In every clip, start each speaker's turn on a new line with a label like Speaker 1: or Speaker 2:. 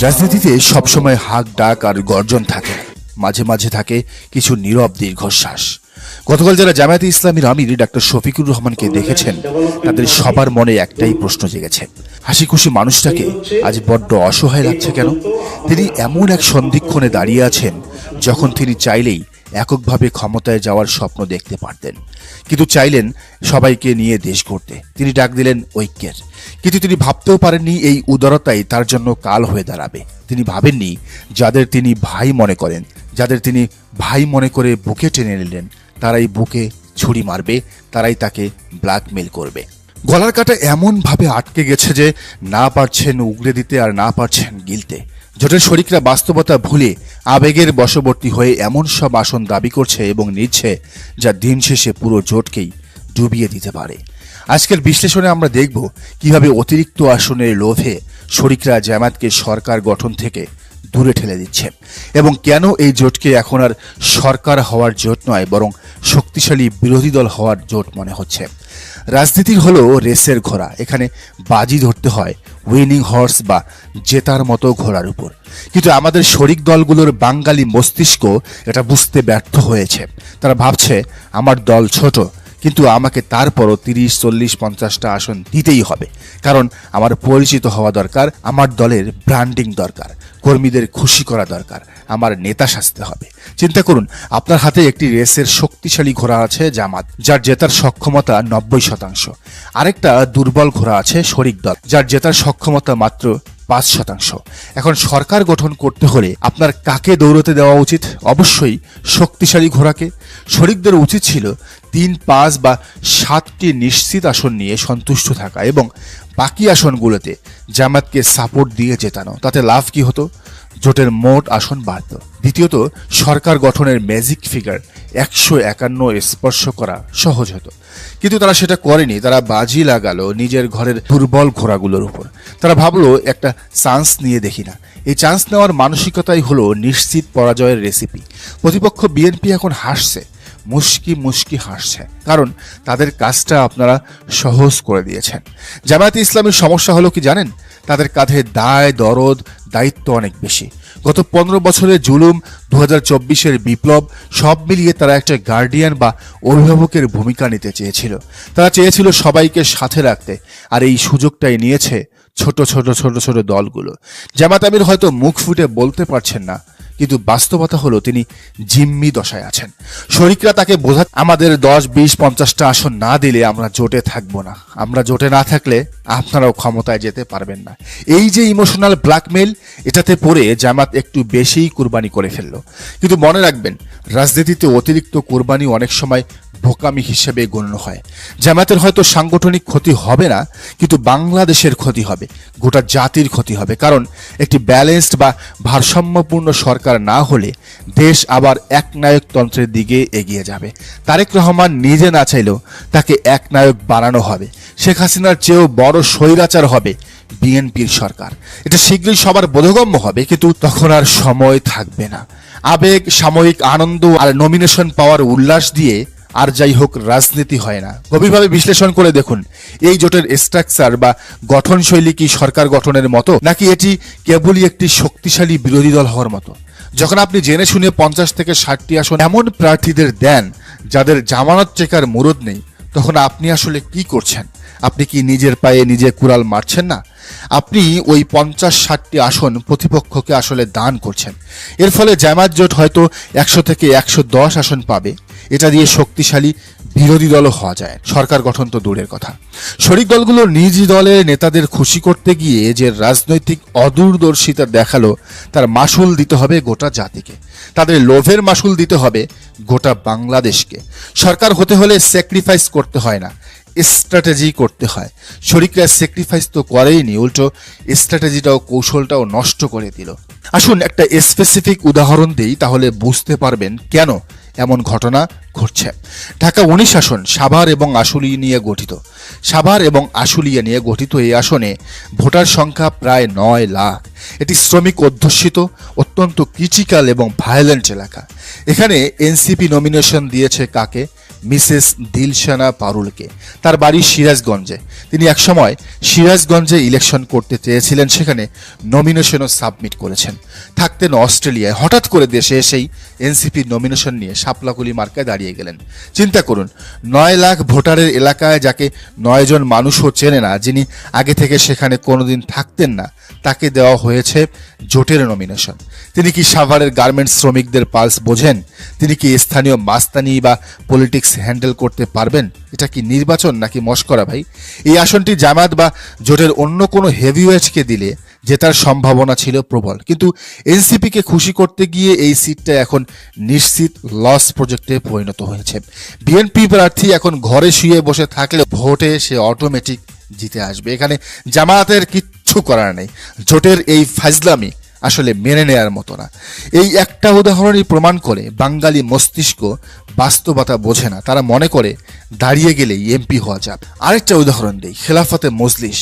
Speaker 1: রাজনীতিতে সবসময় হাক, ডাক আর গর্জন থাকে। মাঝে মাঝে থাকে কিছু নীরব দীর্ঘশ্বাস। গতকাল যারা জামায়াতে ইসলামীর আমির ডাক্তার শফিকুর রহমানকে দেখেছেন, তাদের সবার মনে একটাই প্রশ্ন জেগেছে। হাসি খুশি মানুষটাকে আজ বড্ড অসহায় লাগছে কেন? তিনি এমন এক সন্ধিক্ষণে দাঁড়িয়ে আছেন যখন তিনি চাইলেই এককভাবে ক্ষমতায় যাওয়ার স্বপ্ন দেখতে পারতেন। কিন্তু চাইলেন সবাইকে নিয়ে দেশ গড়তে। তিনি ডাক দিলেন ঐক্যের। কিন্তু তিনি ভাবতেও পারেননি এই উদারতাই তার জন্য কাল হয়ে দাঁড়াবে। তিনি ভাবেননি যাদের তিনি ভাই মনে করেন, যাদের তিনি ভাই মনে করে বুকে টেনে নিলেন, তারাই বুকে ছুরি মারবে, তারাই তাকে ব্ল্যাকমেল করবে। গলার কাটা এমনভাবে আটকে গেছে যে না পারছেন উগড়ে দিতে আর না পারছেন গিলতে। জোটের শরিকরা বাস্তবতা ভুলে আবেগের বশবর্তী হয়ে এমন সব আসন দাবি করছে এবং নিচ্ছে যা দিন শেষে পুরো জোটকেই ডুবিয়ে দিতে পারে। আজকের বিশ্লেষণে আমরা দেখব কীভাবে অতিরিক্ত আসনের লোভে শরিকরা জামাতকে সরকার গঠন থেকে দূরে ঠেলে দিচ্ছে এবং কেন এই জোটকে এখন আর সরকার হওয়ার জোট নয়, বরং শক্তিশালী বিরোধী দল হওয়ার জোট মনে হচ্ছে। রাজনীতির হলো রেসের ঘোড়া, এখানে বাজি ধরতে হয় উইনিং হর্স বা জেতার মতো ঘোড়ার উপর। কিন্তু আমাদের শরিক দলগুলোর বাঙালি মস্তিষ্ক এটা বুঝতে ব্যর্থ হয়েছে। তারা ভাবছে, আমার দল ছোট কিন্তু আমাকে তারপরও তিরিশ, চল্লিশ, পঞ্চাশটা আসন দিতেই হবে। কারণ আমার পরিচিত হওয়া দরকার, আমার দলের ব্র্যান্ডিং দরকার, কর্মীদের খুশি করা দরকার, আমার নেতা সাজতে হবে। চিন্তা করুন, আপনার হাতে একটি রেসের শক্তিশালী ঘোড়া আছে জামাত, যার জেতার সক্ষমতা নব্বই শতাংশ। আরেকটা দুর্বল ঘোড়া আছে শরিক দল, যার জেতার সক্ষমতা মাত্র পাঁচ শতাংশ। এখন সরকার গঠন করতে হলে আপনার কাকে দৌড়তে দেওয়া উচিত? অবশ্যই শক্তিশালী ঘোড়াকে। শরিকদের উচিত ছিল তিন পাঁচ বা সাতটি নিশ্চিত আসন নিয়ে সন্তুষ্ট থাকা এবং বাকি আসনগুলোতে জামাতকে সাপোর্ট দিয়ে জেতানো, তাতে লাভ কি হতো? জোটের মোট আসন বাড়ত দ্বিতীয়ত, সরকার গঠনের ম্যাজিক ফিগার একশো একান্ন স্পর্শ করা সহজ হতো। কিন্তু তারা সেটা করেনি, তারা বাজি লাগালো নিজের ঘরের দুর্বল ঘোড়াগুলোর উপর। তারা ভাবলো, একটা চান্স নিয়ে দেখি না। এই চান্স নেওয়ার মানসিকতাই হলো নিশ্চিত পরাজয়ের রেসিপি প্রতিপক্ষ বিএনপি এখন হাসছে মুশকি মুশকি হাসছে কারণ তাদের কাজটা আপনারা সহজ করে দিয়েছেন। জামায়াতে ইসলামের সমস্যা হলো কি জানেন? তাদের কাঁধে দায়, দরদ, দায়িত্ব অনেক বেশি। গত পনেরো বছরের জুলুম দু হাজার বিপ্লব, সব মিলিয়ে তারা একটা গার্ডিয়ান বা অভিভাবকের ভূমিকা নিতে চেয়েছিল। তারা চেয়েছিল সবাইকে সাথে রাখতে, আর এই সুযোগটাই নিয়েছে ছোট ছোট ছোট ছোট দলগুলো। জামাত আমির হয়তো মুখ ফুটে বলতে পারছেন না কিন্তু বাস্তবতা হলো তিনি জিম্মি দশায় আছেন। শরিকরা তাকে বোঝা আমাদের দশ, বিশ, পঞ্চাশটা আসন না দিলে আমরা জোটে থাকব না। আমরা জোটে না থাকলে আপনারাও ক্ষমতায় যেতে পারবেন না। এই যে ইমোশনাল ব্ল্যাকমেল এটাতে পড়ে জামাত একটু বেশিই কুরবানি করে ফেলল। কিন্তু মনে রাখবেন, রাজনীতিতে অতিরিক্ত কোরবানি অনেক সময় বোকামি হিসেবে গণ্য হয়। জামাতের হয়তো সাংগঠনিক ক্ষতি হবে না, কিন্তু বাংলাদেশের ক্ষতি হবে। গোটা জাতির ক্ষতি হবে। কারণ একটি ব্যালেন্সড বা ভারসাম্যপূর্ণ সরকার না হলে দেশ আবার একনায়কতন্ত্রের দিকে এগিয়ে যাবে। তারেক রহমান নিজে না চাইলেও তাকে একনায়ক বানানো হবে। শেখ হাসিনার চেয়েও বড় স্বৈরাচার হবে বিএনপির সরকার। এটা শীঘ্রই সবার বোধগম্য হবে, কিন্তু তখন আর সময় থাকবে না। আবেগ, সাময়িক আনন্দ আর নমিনেশন পাওয়ার উল্লাস দিয়ে আর যাই হোক রাজনীতি হয় না। গভীরভাবে বিশ্লেষণ করে দেখুন, এই জোটের স্ট্রাকচার বা গঠনশৈলী কি সরকার গঠনের মতো, নাকি এটি কেবলই একটি শক্তিশালী বিরোধী দল হওয়ার মতো? যখন আপনি জেনে শুনে পঞ্চাশ থেকে ষাটটি আসন এমন প্রার্থীদের দেন যাদের জামানত চেকার মুরদ নেই, তখন আপনি আসলে কি করছেন? আপনি কি নিজের পায়ে নিজে কুড়াল মারছেন না? আপনি ওই পঞ্চাশ ষাটটি আসন প্রতিপক্ষকে আসলে দান করছেন। এর ফলে জামাত জোট হয়তো একশো থেকে একশো দশ আসন পাবে। এটা দিয়ে শক্তিশালী বিরোধী দলও হওয়া যায়। সরকার গঠন তো দূরের কথা। শরিক দলগুলো নিজ দলের নেতাদের খুশি করতে গিয়ে যে রাজনৈতিক অদূরদর্শিতা দেখাল, তার মাসুল দিতে হবে গোটা জাতিকে। তাদের লোভের মাসুল দিতে হবে গোটা বাংলাদেশকে। সরকার হতে হলে স্যাক্রিফাইস করতে হয় না স্ট্র্যাটেজি করতে হয়। শরিকরা স্যাক্রিফাইস তো করেইনি, উল্টো স্ট্র্যাটেজিটাও কৌশলটাও নষ্ট করে দিল। আসুন একটা স্পেসিফিক উদাহরণ দিই, তাহলে বুঝতে পারবেন কেন এমন ঘটনা ঘটছে। ঢাকা উনিশ আসন সাভার এবং আশুলিয়া নিয়ে গঠিত। সাভার এবং আশুলিয়া নিয়ে গঠিত এই আসনে ভোটার সংখ্যা প্রায় নয় লাখ। এটি শ্রমিক অধ্যুষিত, অত্যন্ত ক্রিটিক্যাল এবং ভায়োলেন্ট এলাকা। এখানে এনসিপি নমিনেশন দিয়েছে কাকে? মিসেস দিলশানা পারুলকে। তার বাড়ি সিরাজগঞ্জে। তিনি একসময় সিরাজগঞ্জে ইলেকশন করতে চেয়েছিলেন, সেখানে নমিনেশনও সাবমিট করেছেন। থাকতেন অস্ট্রেলিয়ায়। হঠাৎ করে দেশে এসেই এনসিপি নমিনেশন নিয়ে শাপলাকুলি মার্কায় দাঁড়িয়ে গেলেন। চিন্তা করুন, নয় লাখ ভোটারের এলাকায় যাকে নয়জন মানুষও চেনে না, যিনি আগে থেকে সেখানে কোনোদিন থাকতেন না, তাকে দেওয়া হয়েছে জোটের নমিনেশন। তিনি কি সাভারের গার্মেন্টস শ্রমিকদের পালস বোঝেন? তিনি কি স্থানীয় মাস্তানি বা পলিটিক্স হ্যান্ডেল করতে পারবেন? এটা কি নির্বাচন নাকি মস্করা ভাই? এই আসনটি জামাত বা জোটের অন্য কোনো হেভিওয়েটকে দিলে জেতার সম্ভাবনা ছিল প্রবল। কিন্তু এনসিপিকে খুশি করতে গিয়ে এই সিটটা এখন নিশ্চিত লস প্রজেক্টে পরিণত হয়েছে। বিএনপি প্রার্থী এখন ঘরে শুয়ে বসে থাকলে ভোটে সে অটোমেটিক জিতে আসবে। এখানে জামায়াতের কিচ্ছু করার নেই। জোটের এই ফাজলামি আসলে মেনে নেয়ার মতো না। এই একটা উদাহরণই প্রমাণ করে বাঙালি মস্তিষ্ক বাস্তবতা বোঝে না। তারা মনে করে দাঁড়িয়ে গেলেই এমপি হওয়া যাবে আরেকটা উদাহরণ দেই, খেলাফতে মজলিস।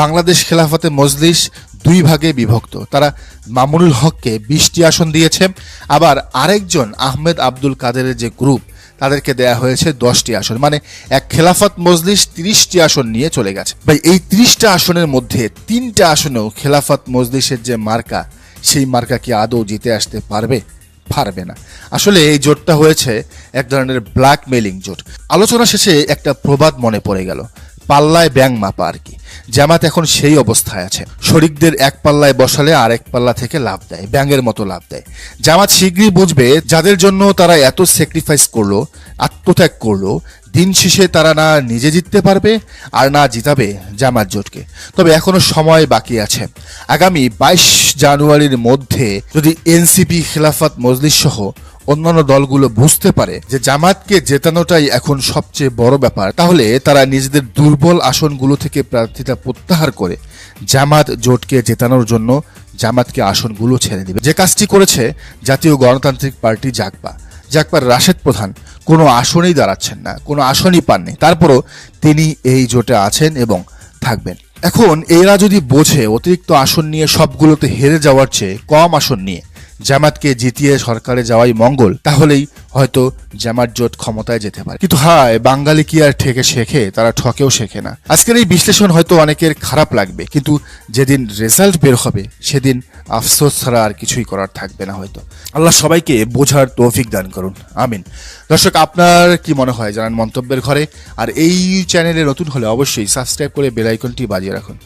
Speaker 1: বাংলাদেশ খেলাফতে মজলিস দুই ভাগে বিভক্ত। তারা মামুনুল হককে বিশটি আসন দিয়েছে। আবার আরেকজন আহমেদ আব্দুল কাদেরের যে গ্রুপ, তাদেরকে দেয়া হয়েছে দশটি আসন। মানে এক খেলাফত মজলিস তিরিশটি আসন নিয়ে চলে গেছে। ভাই, এই তিরিশটা আসনের মধ্যে তিনটা আসনেও খেলাফত মজলিসের যে মার্কা সেই মার্কা কি আদৌ জিতে আসতে পারবে? পারবে না। আসলে এই জোটটা হয়েছে এক ধরনের ব্ল্যাকমেলিং জোট। আলোচনা শেষে একটা প্রবাদ মনে পড়ে গেল। পাল্লায় ব্যাং মাপা আর কি। জামাত এখন সেই অবস্থায় আছে। শরিকদের এক পাল্লায় বসালে আর এক পাল্লা থেকে লাভ দেয়, ব্যাঙের মতো লাভ দেয়। জামাত শীঘ্রই বুঝবে যাদের জন্য তারা এত স্যাক্রিফাইস করল, আত্মত্যাগ করল, দিন শেষে তারা না নিজে জিততে পারবে আর না জিতাবে জামাত জোটকে। তবে এখনও সময় বাকি আছে। আগামী বাইশ জানুয়ারির মধ্যে যদি এনসিপি খেলাফত মজলিস সহ অন্যান্য দলগুলো বুঝতে পারে যে জামাতকে জেতানোটাই এখন সবচেয়ে বড় ব্যাপার। তাহলে তারা নিজেদের দুর্বল আসনগুলো থেকে প্রার্থিতা প্রত্যাহার করে জামাত জোটকে জেতানোর জন্য জামাতকে আসনগুলো ছেড়ে দেবে। যে কাজটি করেছে জাতীয় গণতান্ত্রিক পার্টি জাকপা জাকপার রাশেদ প্রধান, কোনো আসনেই দাঁড়াচ্ছেন না, কোনো আসনই পাননি। তারপরও তিনি এই জোটে আছেন এবং থাকবেন। এখন এরা যদি বোঝে অতিরিক্ত আসন নিয়ে সবগুলোতে হেরে যাওয়ার চেয়ে কম আসন নিয়ে জামাতকে জিতিয়ে সরকারে যাওয়াই মঙ্গল, তাহলেই হয়তো জামাত জোট ক্ষমতায় যেতে পারে। কিন্তু হায়, বাঙালি কি আর ঠেকে শেখে? তারা ঠকেও শেখে না। আজকের এই বিশ্লেষণ হয়তো অনেকের খারাপ লাগবে, কিন্তু যেদিন রেজাল্ট বের হবে, সেদিন আফসোস ছাড়া আর কিছুই করার থাকবে না হয়তো। আল্লাহ সবাইকে বোঝার তৌফিক দান করুন। আমিন। দর্শক, আপনার কি মনে হয়? জানান মন্তব্যের ঘরে। আর এই চ্যানেলে নতুন হলে অবশ্যই সাবস্ক্রাইব করে বেল আইকনটি বাজিয়ে রাখুন।